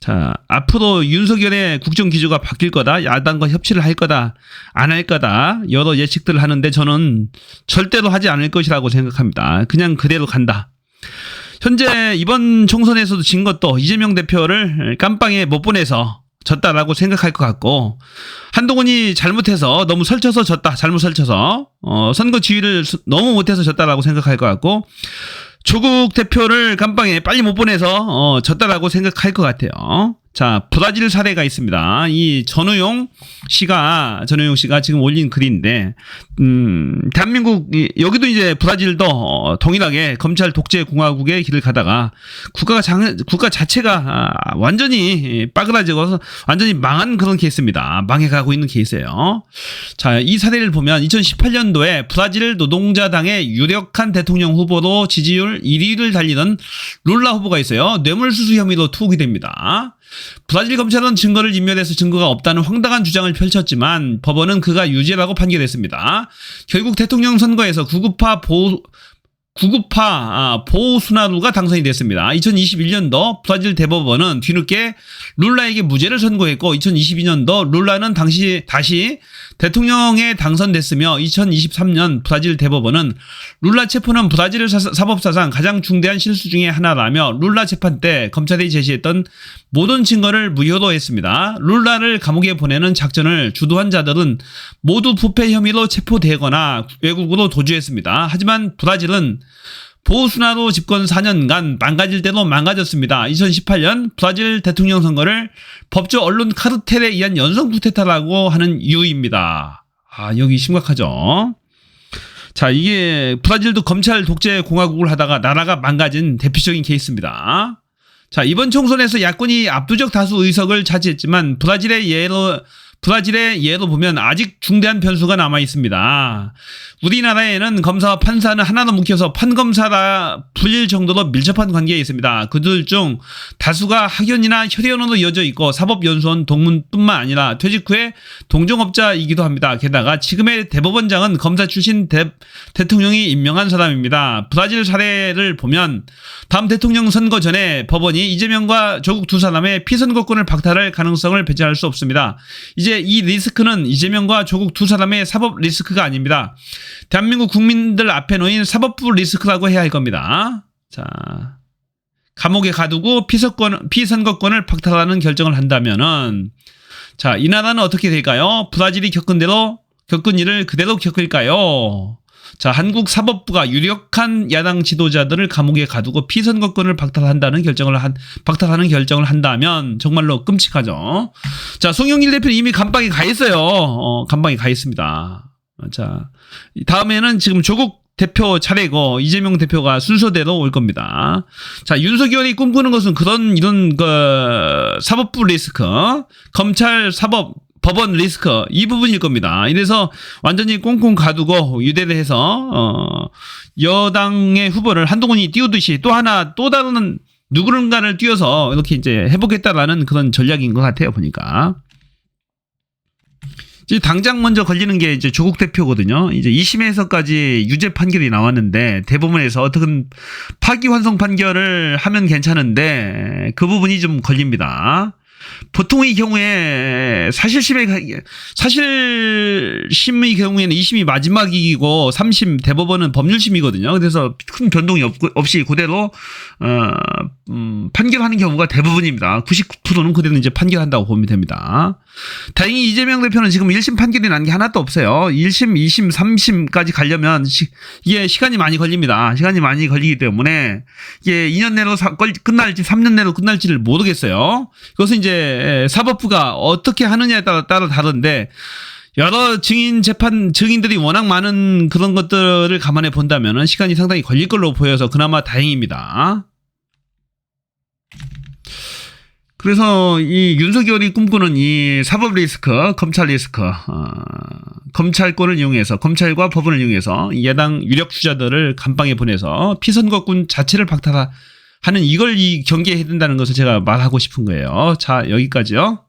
자, 앞으로 윤석열의 국정 기조가 바뀔 거다. 야당과 협치를 할 거다. 안 할 거다. 여러 예측들을 하는데 저는 절대로 하지 않을 것이라고 생각합니다. 그냥 그대로 간다. 현재 이번 총선에서도 진 것도 이재명 대표를 깜빵에 못 보내서 졌다라고 생각할 것 같고 한동훈이 잘못해서 너무 설쳐서 졌다 잘못 설쳐서 어, 선거 지휘를 수- 너무 못해서 졌다라고 생각할 것 같고 조국 대표를 감방에 빨리 못 보내서 어, 졌다라고 생각할 것 같아요. 자 브라질 사례가 있습니다. 이 전우용 씨가 전우용 씨가 지금 올린 글인데 음, 대한민국 이- 여기도 이제 브라질도 어, 동일하게 검찰 독재 공화국의 길을 가다가 국가가 장, 국가 자체가 아, 완전히 빠그라지고 완전히 망한 그런 케이스입니다. 망해가고 있는 케이스예요. 자, 이 사례를 보면 2018년도에 브라질 노동자당의 유력한 대통령 후보로 지지율 1위를 달리던 룰라 후보가 있어요. 뇌물수수 혐의로 투옥이 됩니다. 브라질 검찰은 증거를 인멸해서 증거가 없다는 황당한 주장을 펼쳤지만 법원은 그가 유죄라고 판결했습니다. 결국 대통령 선거에서 구급파 보 구급파 아, 보수나루가 당선이 됐습니다. 2021년도 브라질 대법원은 뒤늦게 룰라에게 무죄를 선고했고 2022년도 룰라는 당시 다시 대통령에 당선됐으며 2023년 브라질 대법원은 룰라 체포는 브라질 사- 사법사상 가장 중대한 실수 중의 하나라며 룰라 재판 때 검찰이 제시했던 모든 증거를 무효로 했습니다. 룰라를 감옥에 보내는 작전을 주도한 자들은 모두 부패 혐의로 체포되거나 외국으로 도주했습니다. 하지만 브라질은 보수나로 집권 4년간 망가질 대로 망가졌습니다. 2018년 브라질 대통령 선거를 법조 언론 카르텔에 의한 연성 쿠데타라고 하는 이유입니다. 아, 여기 심각하죠. 자, 이게 브라질도 검찰 독재 공화국을 하다가 나라가 망가진 대표적인 케이스입니다. 자, 이번 총선에서 야권이 압도적 다수 의석을 차지했지만 브라질의 예로 브라질의 예로 보면 아직 중대한 변수가 남아 있습니다. 우리나라에는 검사와 판사는 하나로 묶여서 판검사라 불릴 정도로 밀접한 관계에 있습니다. 그들 중 다수가 학연이나 혈연으로 이어져 있고 사법연수원 동문뿐만 아니라 퇴직 후에 동종업자이기도 합니다. 게다가 지금의 대법원장은 검사 출신 대, 대통령이 임명한 사람입니다. 브라질 사례를 보면 다음 대통령 선거 전에 법원이 이재명과 조국 두 사람의 피선거권을 박탈할 가능성을 배제할 수 없습니다. 이제 이 리스크는 이재명과 조국 두 사람의 사법 리스크가 아닙니다. 대한민국 국민들 앞에 놓인 사법부 리스크라고 해야 할 겁니다. 자, 감옥에 가두고 피선권, 피선거권을 박탈하는 결정을 한다면은 자, 이 나라는 어떻게 될까요? 브라질이 겪은 대로 겪은 일을 그대로 겪을까요? 자, 한국 사법부가 유력한 야당 지도자들을 감옥에 가두고 피선거권을 박탈한다는 결정을 한, 박탈하는 결정을 한다면 정말로 끔찍하죠. 자, 송영길 대표는 이미 감방에 가 있어요. 어, 감방에 가 있습니다. 자, 다음에는 지금 조국 대표 차례고 이재명 대표가 순서대로 올 겁니다. 자, 윤석열이 꿈꾸는 것은 그런 이런 그 사법부 리스크, 검찰 사법 법원 리스크 이 부분일 겁니다. 이래서 완전히 꽁꽁 가두고 유대를 해서 어 여당의 후보를 한동훈이 띄우듯이 또 하나 또 다른 누구른가를 띄워서 이렇게 이제 해보겠다라는 그런 전략인 것 같아요 보니까. 이제 당장 먼저 걸리는 게 이제 조국 대표거든요. 이제 2심에서까지 유죄 판결이 나왔는데 대법원에서 어떻게 파기환송 판결을 하면 괜찮은데 그 부분이 좀 걸립니다. 보통의 경우에 사실심의 가- 사실심의 경우에는 2심이 마지막이고 3심 대법원은 법률심이거든요. 그래서 큰 변동이 없, 없이 그대로 어, 음, 판결하는 경우가 대부분입니다. 99%는 그대로 이제 판결한다고 보면 됩니다. 다행히 이재명 대표는 지금 1심 판결이 난 게 하나도 없어요. 1심, 2심, 3심까지 가려면 시, 이게 시간이 많이 걸립니다. 시간이 많이 걸리기 때문에 이게 2년 내로 사, 걸, 끝날지 3년 내로 끝날지를 모르겠어요. 이것은 이제 사법부가 어떻게 하느냐에 따라, 따라 다른데 여러 증인 재판 증인들이 워낙 많은 그런 것들을 감안해 본다면 시간이 상당히 걸릴 걸로 보여서 그나마 다행입니다. 그래서 이 윤석열이 꿈꾸는 이 사법 리스크, 검찰 리스크, 어, 검찰권을 이용해서 검찰과 법원을 이용해서 이 야당 유력 주자들을 감방에 보내서 피선거권 자체를 박탈 하는 이걸 이 경계해야 된다는 것을 제가 말하고 싶은 거예요. 자 여기까지요.